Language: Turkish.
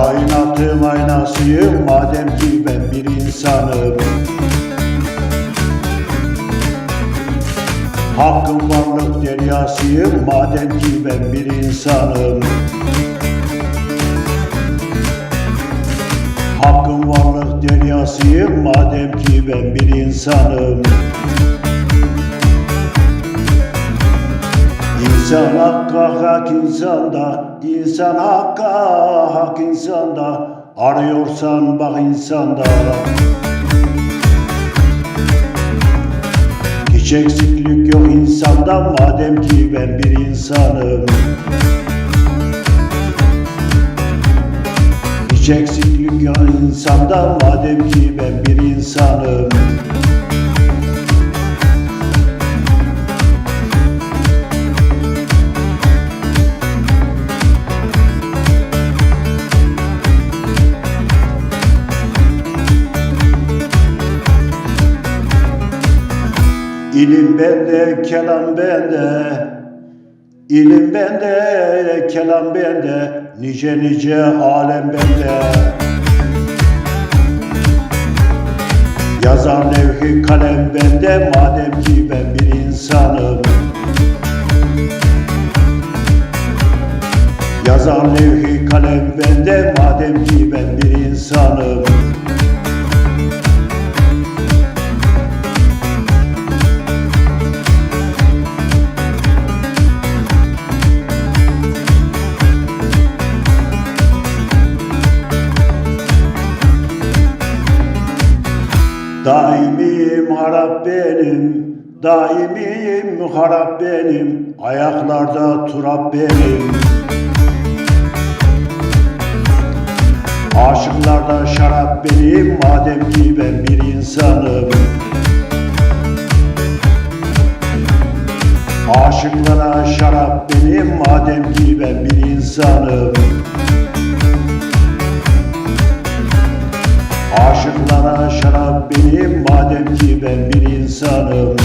Aklın aynasıyım madem ki ben bir insanım. Hakkın varlık deryasıyım madem ki ben bir insanım. Hakkın varlık deryasıyım madem ki ben bir insanım hak insanda, insan hakka hak insanda, arıyorsan bak insanda. Hiç eksiklik yok insanda madem ki ben bir insanım. Hiç eksiklik yok insanda madem ki ben bir insanım. İlim bende, kelam bende. İlim bende, kelam bende. Nice nice alem bende. Yazan levhi kalem bende madem ki ben bir insanım. Yazan levhi kalem bende madem ki ben bir insanım. Daimim harap benim, daimim harap benim, ayaklarda turap benim. Aşıklarda şarap benim, madem ki ben bir insanım. Aşıklara şarap benim, madem ki ben bir insanım. Aşıklara şarap benim madem ki ben bir insanım